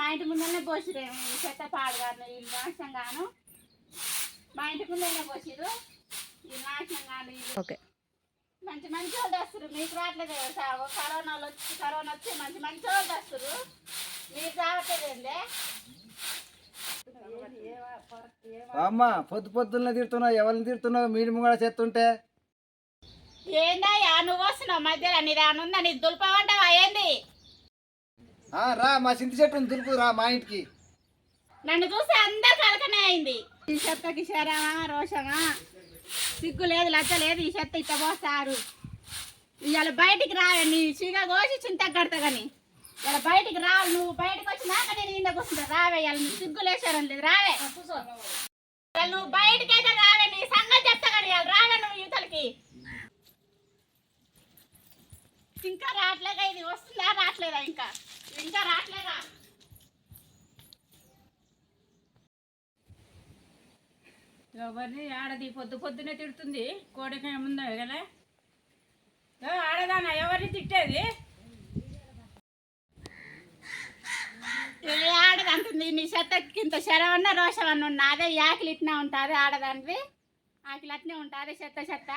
మా ఇంటి ముందరనే పోసిరేమో ఈ చెత్త పాడుగాను ఈ నాశనం గాను. మా ఇంటి ముందరనే పోసిరు ఈ నాశనం గాను ఓకే. మంచి మంచి వాళ్ళు వస్తారు మీకు రావట్లేదు సాగు కరోనా వచ్చి కరోనా వచ్చి మంచి మంచి వాళ్ళు వస్తారు మీకు రావట్లేదండి అమ్మ పొద్దు పొద్దున్న తిడుతున్నావు ఎవరిని తిడుతున్నావు? మీడి ముంగడ చేస్తుంటే ఏందయ్యా నువ్వు వస్తున్నావు మధ్యలో. నీ రానుందా నీ దులపమంటావా? ఏంది? రా మా చింత చెట్టుని దులుపు రా మా ఇంటికి. నన్ను చూసి అందరు కలకనే అయింది. ఈ చెత్తకి శరమా రోషమా సిగ్గు లేదు లజ్జ లేదు ఈ చెత్త ఇట్ట పోస్తారు. ఇవాళ బయటికి రావే నీ చీగా కోసి చింత కడతా కానీ ఇవాళ బయటికి రా నువ్వు బయటకు వచ్చినాక నేను ఇంత కూర్చుంటా. రావే ఇవాళ నువ్వు సిగ్గు లేచారని లేదు రావే. ఇవాళ నువ్వు బయటికి అయితే రావే నీ సంగతి చెప్తా కానీ ఇవాళ రావే నువ్వు యువతలకి ఇంకా రావట్లేదా? ఇది వస్తుందా? రావట్లేదా ఇంకా? ఇంకా రావట్లేదా ఎవరిని ఆడది పొద్దు పొద్దునే తిడుతుంది. కోడికాయ ముందు కదా? ఆడదానా ఎవరిని తిట్టేది? ఆడది అంటుంది నీ చెత్తకి ఇంత శరవన్న రోషమన్న ఉన్నదే ఆకిలి ఇట్నే ఉంటుంది ఆడదానివి. ఆకిలి అట్నే ఉంటుంది చెత్త చెత్త.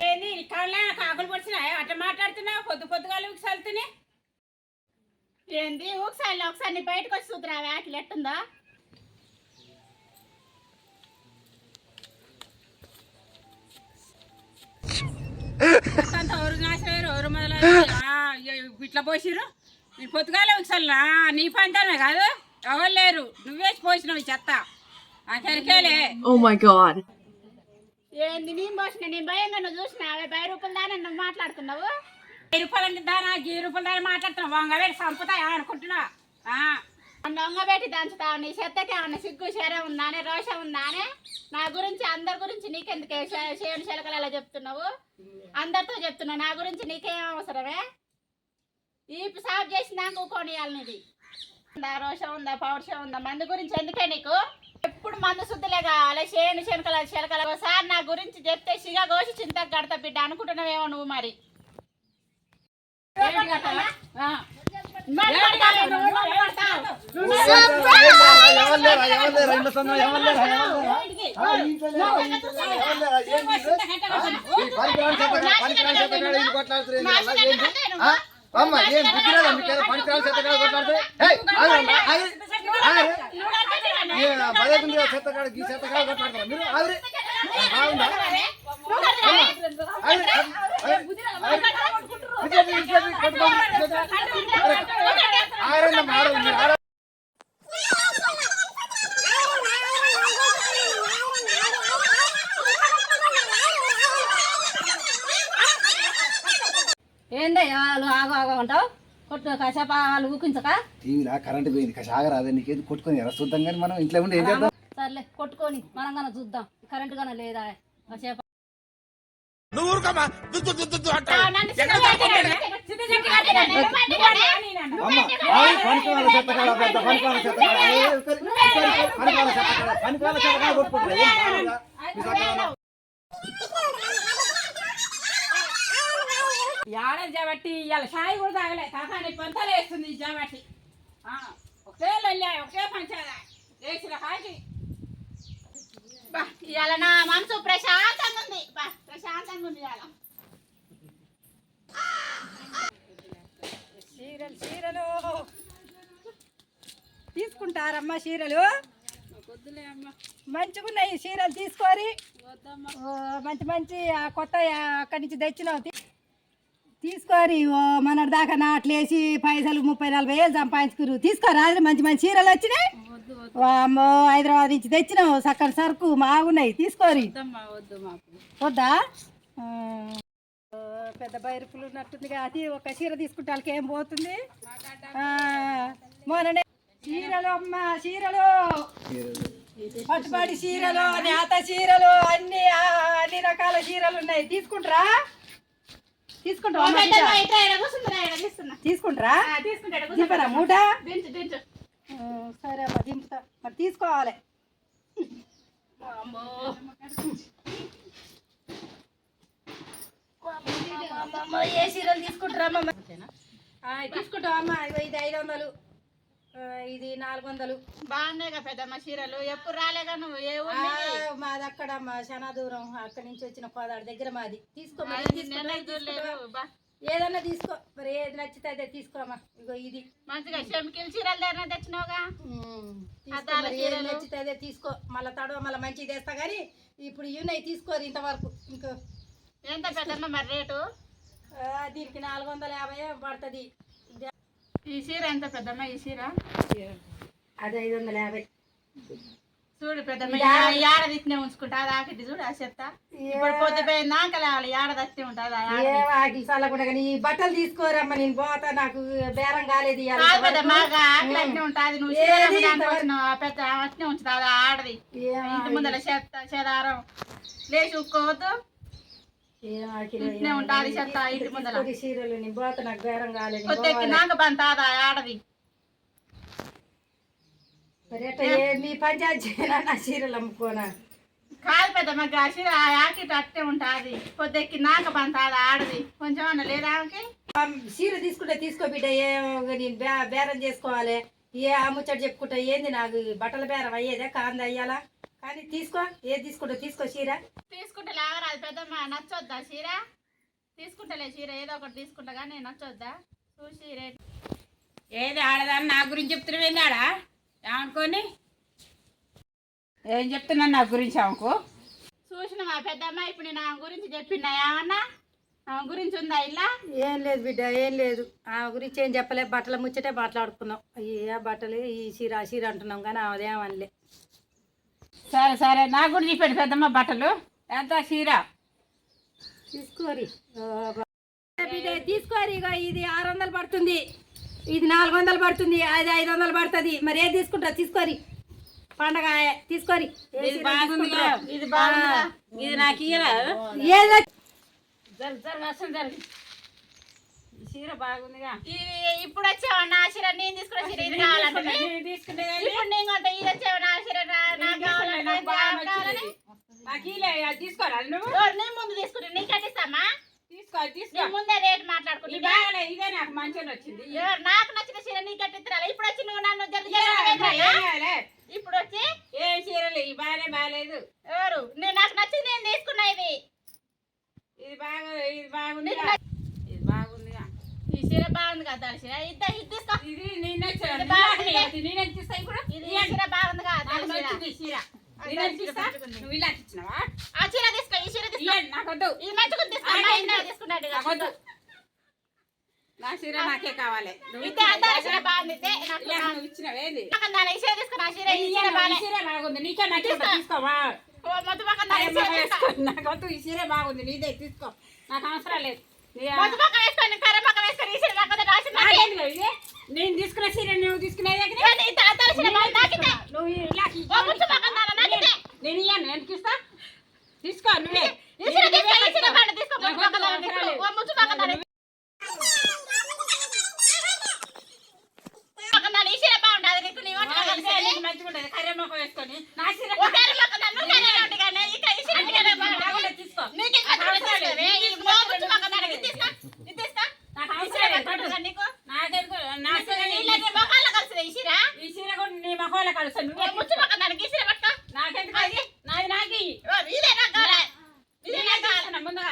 ఏంది కళ్ళ కాకులు పొడిచినాయి? అట్ట మాట్లాడుతున్నావు? పొద్దు పొద్దుగా సల్తుని ఏంది? ఒకసారి ఒకసారి బయటకు వచ్చి చూద్దురావే ఆకిలి ఎట్టుందో. ఎవరు నాశనం ఎవరు ఇ- ఇట్లా పోసిరు? నీ పొద్దుగాల ఒకసారి నీ పంతమే కాదు ఎవరు లేరు. నువ్వేసి పోసినావు చెత్త. Oh. ఏంది నీ మోసిన నీ భయంగా నువ్వు చూసినావే భయ రూపాయలు దాని నువ్వు మాట్లాడుతున్నావు వెయ్యి రూపాయలు దానా గీ రూపాయలు దాని మాట్లాడుతున్నావు వంగవేడి చంపుతాయా అనుకుంటున్నా. ఆ, దొంగబెట్టి దంచుతావు. నీ చెత్తకి ఏమన్నా సిగ్గు శరం ఉందానే రోషం ఉందానే? నా గురించి అందరి గురించి నీకెందుకే శేను శలకలు అలా చెప్తున్నావు? అందరితో చెప్తున్నావు నా గురించి నీకేం అవసరమే? ఈ సాఫ్ చేసినాక ఊకోనియాలి నీది. ఉందా రోషం ఉందా పౌరుషం ఉందా? మందు గురించి ఎందుకే నీకు? ఎప్పుడు మందు శుద్ధిలే కావాలి. శేను శనకల శలకల. ఒకసారి నా గురించి చెప్తే సిగ కోసి చింతకు కడతా బిడ్డ. అనుకుంటున్నావేమో నువ్వు మరి? అమ్మ ఏం బుద్ధి లేదా మీకేదో చెత్తకాడ కొట్లాడుతుంది ఏయ్, చెత్తకాడ ఈ చెత్తకాడ మీరు బాగుందా ఆగండి. ఏందయ్యా వాళ్ళు ఆగు ఆగు అంటావు? కొట్టు కాసేపు వాళ్ళు ఊకించక? టీవీలో కరెంట్ పోయింది కాసి ఆగరాదే నీకేది కొట్టుకొని ఎలా చూద్దాం కానీ మనం ఇంట్లో ఉండి ఏం చేద్దాం? సర్లే కొట్టుకొని మనం గాన చూద్దాం. కరెంట్ గాన లేదా కాసేపు అమ్మ ఆగు, పనికిమాల చెత్తకాడ పెద్ద పనికిమాల చెత్తకాడ ఏ, ఒకరి- ఒకరి పనికిమాల చెత్తకాడ పనికిమాల చెత్తకాడ కొట్టుకుంటారు ఏం బాగుందా? మీ చెత్తకాడ ఏడాది జాబట్టి? ఇవాళ షాయి కూడా తాగలే. కాకాని పంతలు వేస్తుంది ఈ జాబట్టి. ఆ, ఒకటే లొల్లి ఒకటే పంచాదా వేసిన కాకి ఇవాళ నా మనసు ప్రశాంతంగా ఉంది. ప్రశాంతంగా ఉంది ఇవాళ. చీరలు చీరలు. తీసుకుంటారమ్మా చీరలు. మంచిగున్నాయి చీరలు తీసుకొని. మంచి మంచి కొత్త అక్కడి నుంచి తెచ్చినావు. తీసుకోరి తీసుకొని ఓ మన దాకా నాట్లేసి పైసలు ముప్పై నలభై వేలు సంపాదించుకురు. తీసుకోరా మంచి మంచి చీరలు వచ్చినాయి. అమ్మో హైదరాబాద్ నుంచి తెచ్చినావు చక్కని సరుకు బాగున్నాయి తీసుకోరి. వద్దా పెద్ద బైరుపులు ఉన్నట్టుందిగా అది ఒక చీర తీసుకుంటే వాళ్ళకి ఏం పోతుంది? మొన్ననే చీరలు అమ్మ చీరలు. పట్టుబడి చీరలు నేత చీరలు అన్ని అన్ని రకాల చీరలు ఉన్నాయి. తీసుకుంటారా? తీసుకుంటారా. తీసుకుంటారా మూట? సరే అమ్మ దింపుతా. మరి తీసుకోవాలి. అమ్మ, ఏ చీరలు తీసుకుంటారా అమ్మ? ఆ, తీసుకుంటాం అమ్మ ఇది ఐదు వందలు. ఇది నాలుగు వందలు. బాగున్నాయి కదా పెద్దమ్మ చీరలు ఎప్పుడు రాలేగా నువ్వు? ఏ? మాది అక్కడ మా చాలా దూరం. అక్కడి నుంచి వచ్చిన కోదాడు దగ్గర మాది. తీసుకో ఏదన్నా తీసుకో. మరి ఏది నచ్చితే అదే తీసుకోమా ఇగో ఇది. మంచిగా చీరలు దగ్గర తెచ్చినావుగా? తీసుకో. మరి ఏది చీరలు. నచ్చితే అదే తీసుకో. మళ్ళీ తడవ మళ్ళీ మంచిది తెస్తా కానీ ఇప్పుడు ఇవి తీసుకోరు ఇంతవరకు. ఇంకో ఎంత పెద్దమ్మ మరి రేటు? ఆ, దీనికి నాలుగు వందల యాభై పడుతుంది. ఈ చీర ఎంత పెద్దమ్మ ఈ చీర? అది ఐదు వందల యాభై. చూడు ఆడ తిట్టినే ఉంచుకుంటా ఆకిటి చూడు ఆ చెత్త ఇప్పుడు పొద్దుపోయిందా అంక లేవాలి ఆడ తట్టినే ఉంటుంది ఆ ఆడ ఏ వాకి చల్లకుండా కానీ ఈ బట్టలు తీసుకోరమ్మా నేను పోతా నాకు బేరం కాలేదు ఆకలి అట్నే ఉంటుంది నువ్వు పెద్ద అట్నే ఉంచుతా ఆడది ఇంటి ముందర చెత్త చెదారం లేచి ఉక్కోవద్దు ఆకిలి ఇంటనే ఉంటాది చెత్త ఇంటి ముందర చీరలు పోతా నాకు బేరం కాలేదు నేను పొద్దెక్కి పోవాలి. నాక బంతాదా ఆడది మీ పంచాయతీ చేయనా నా చీరలు అమ్ముకోనా? కాదు పెద్ద మగ్గ చీర ఆ యాకిట్ అట్టే ఉంటుంది. పొద్దెక్కి నాక బంతాదా ఆడది. కొంచెం అన్న లేదా ఆమెకి? ఆ చీర తీసుకుంటే తీసుకో బిడ్డ ఏ నేను బే- బేరం చేసుకోవాలి. ఏ ఆ ముచ్చట చెప్పుకుంటా ఏంది నాకు? బట్టల బేరం అయ్యేదే కాంది అయ్యాలా కానీ తీసుకో ఏది తీసుకుంటా తీసుకో చీర. తీసుకుంటే లాగరాదు పెద్దమ్మ నచ్చొద్దా చీర? తీసుకుంటలే చీర ఏదో ఒకటి తీసుకుంటా కానీ నచ్చొద్దా? చూసి రేట్. ఏది ఆడదాన్ని నా గురించి చెప్తున్నావు ఆడ? ఏమనుకోని? ఏం చెప్తున్నాను నా గురించి ఆమెకు? చూసిన మా పెద్దమ్మ? ఇప్పుడు నేను ఆమె గురించి చెప్పినా ఏమన్నా? ఆమె గురించి ఉందా ఇలా? ఏం లేదు బిడ్డ ఏం లేదు. ఆ గురించి ఏం చెప్పలే బట్టల ముచ్చటే మాట్లాడుకున్నాం. ఏ బట్టలు? ఈ చీర ఆ చీర అంటున్నాం కానీ అదేమనలే సరే సరే. నా గురించి చెప్పాడు పెద్దమ్మ బట్టలు. ఎంత చీర? తీసుకోరి. బిడ్డ తీసుకోరి ఇక ఇది ఆరు వందలు పడుతుంది. ఇది నాలుగు వందలు పడుతుంది అది ఐదు వందలు పడుతుంది. మరి ఏది తీసుకుంటా తీసుకోరి పండగ తీసుకోరి ఇది బాగుందిగా తీసుకుంటారో. ఇది నాకు ఇయ్యరా? చీర ఇది ఇప్పుడు వచ్చావా? నా చీర నేను తీసుకున్న చీర ఇది కావాలంటే నేను తీసుకునే ఇప్పుడు నేను కొంత ఇది వచ్చావా? నా చీర నా- నాకు కావాలంటే తీసుకోరా నువ్వు? నేను ముందు తీసుకుంటే నీకు కట్టిస్తామా తీసుకో తీసుకో. ముందే రేట్ ఈ మాట్లాడుకుంటా బాగాలే ఇదే నాకు మంచిగా వచ్చింది ఎవరు నాకు నచ్చిన చీర నీకు కట్టిస్తారా ఇప్పుడు వచ్చి నువ్వు నన్ను కావాలే? ఇప్పుడు వచ్చి ఏ చీరలు ఈ బాగాలే బాగాలేదు. ఎవరు? నేను నాకు నచ్చింది నేను తీసుకున్నా ఇది ఇది బాగా ఇది బాగుంది ఇది బాగుందిగా ఈ చీర బాగుంది కదా చీర. ఇద్దా ఇది తీసుకో. ఇది నేను బాగుంది. నేను తీస్తా ఇప్పుడు. ఇది చీర బాగుంది కదా చీర. నువ్వు ఇలా ఇచ్చినావా ఆ చీర తీసుకో ఈ చీర తీసుకో ఇయ్యండి నాకొద్దు. ఇది మంచిగా తీసుకో ఆ, మా ఇది ఇంట్లో తీసుకున్నట్టు నాకొద్దు. నా చీర నాకే కావాలి. చీర బాగుంది. నాకు ఈ ఈ ఈ నీకే నాకు తీసుకోవా? ఈ నాకు ఈ చీర బాగుంది. నీదే తీసుకో. నాకు అవసరం లేదు. ఈ? నేను తీసుకున్న చీర నువ్వు తీసుకునేది నువ్వు ఇలా నేను ఇయ్యాను. నేను తీస్తా తీసుకో నువ్వే. ఈ నీ కలిసి దాని నువ్వు ముచ్చు పక్కన దానికి ఈ నీకు. నాకెందుకు? పట్టుకో నాది నాకి ఓ, ఇదే నాకు కావాలి ఇదే నాకు కావాలి తీస్తున్నా ముందుగా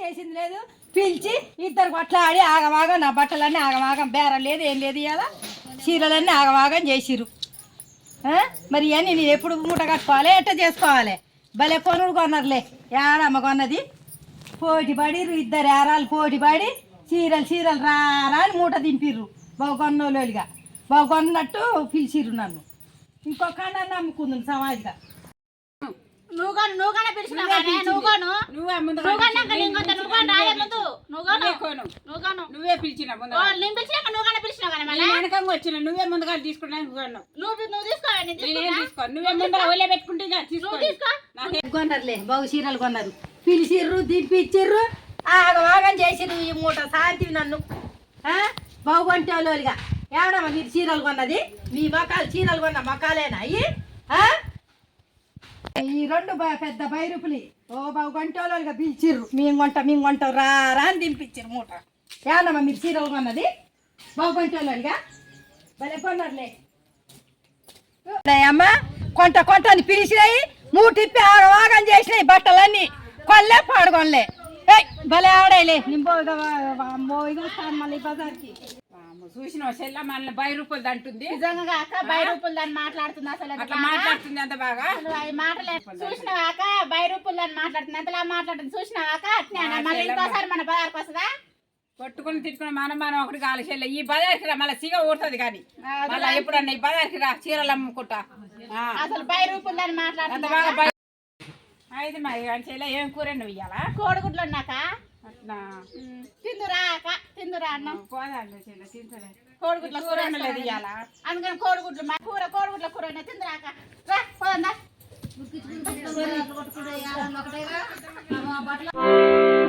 చేసింది లేదు. పిలిచి ఇద్దరు కొట్లాడి ఆగమాగం నా బట్టలన్నీ ఆగమాగం బేరం లేదు ఏం లేదు ఇవాళ చీరలన్నీ ఆగమాగం చేసిరు మరి ఇవన్నీ నేను ఎప్పుడు మూట కట్టుకోవాలి ఎట్ట చేసుకోవాలి? భలే కొనుడు కొన్నారులే. ఏడమ్మ కొన్నది? పోటీ ఇద్దరు ఏరాలు పోటీపడి చీరలు చీరలు రారా అని మూట దింపిర్రు. బాగు కొన్నోళ్ళుగా బాగు కొన్నట్టు పిలిచిర్రు నన్ను. ఇంకొక నన్ను అమ్ముకుంది సమాజంగా. నువ్వు కాను నువ్వు కానీ పిలిచినావు కానీ నువ్వు కాను నువ్వే ముందుగా నువ్వు కన్నాక నేను కొంత నువ్వు కానీ రాలే ముందు నువ్వు కాను నువ్వే. కొను నువ్వు కాను నువ్వే పిలిచిన పిలిచినాక నువ్వు కానీ మళ్ళీ? నేను వెనకంగా వచ్చిన నువ్వే ముందుగా తీసుకున్నాను కొను నువ్వు నువ్వు తీసుకోవాలి నేను నేనేం తీసుకుంటా తీసుకో నువ్వే ముందర ఒళ్ళే పెట్టుకుంటే తీసుకో. తీసుకో కొన్నారులే బాగు చీరలు కొన్నారు. పిలిచిర్రు దింపిచ్చిర్రు ఆగమాగం చేసిర్రు ఈ మూట శాంతి నన్ను. బాగుంటే వాళ్ళుగా ఏమడమ్మా మీరు చీరలు కొన్నది? మీ మకాలు చీరలు కొన్న మకాలేనా? అయ్యి ఆ? ఈ రెండు పెద్ద బైరుపులి. ఓ బాగు గంటోళ్ళుగా పిలిచిర్రు. మేము కొంట మేము కొంటాం రా రా అని దింపించారు మూట. ఏమన్నమ్మా మీరు చీరలు కొన్నది బాగు గంటోళ్ళుగా. భలే కొన్నారులే అమ్మ కొంట కొంట అని పిలిచినాయి. మూటిప్పి ఆగం చేసినాయి బట్టలన్నీ. కొల్లే పాడుకోలే భలే ఆడేలే నింపో అమ్మో ఇక వస్తాను మళ్ళీ బజార్కి. చూసినావా చెల్ల మన బై రూపాయలు అంటుంది నిజంగా బై రూపులు దాన్ని మాట్లాడుతుంది అసలు అట్లా. మాట్లాడుతుంది అంత బాగా? మాటలే. చూసినావాక బై రూపులు దాన్ని మాట్లాడుతుంది. ఎంతలా మాట్లాడుతుంది? అట్నే అన్న. మళ్ళీ ఇంకోసారి మన బజార్కి వస్తుందా? కొట్టుకుని తిట్టుకుని మనం మనం ఒకటి కాలు చెల్ల. ఈ బజార్కి రా మళ్ళీ సిగ ఊడుతుంది కానీ. మళ్ళీ ఎప్పుడన్నా ఈ బజార్కి రా చీరలు అమ్ముకుంటా. అసలు బై రూపులు దాన్ని మాట్లాడుతుంది బాగా బై అయితే మరి కానీ చెల్ల ఏం కూర నువ్వు ఇయ్యాలా కోడిగుడ్లు ఉన్నాక అట్లా తిందురా అక్క తిందురా అన్నం పోదాంలే చెల్ల తింటలే కోడిగుడ్ల కూర కూర లేదు ఇయ్యాలా అందుకని కోడిగుడ్లు మా కూర కోడిగుడ్ల కూర ఉన్నాయి. తిందురా అక్క రా పోదా బట్టలు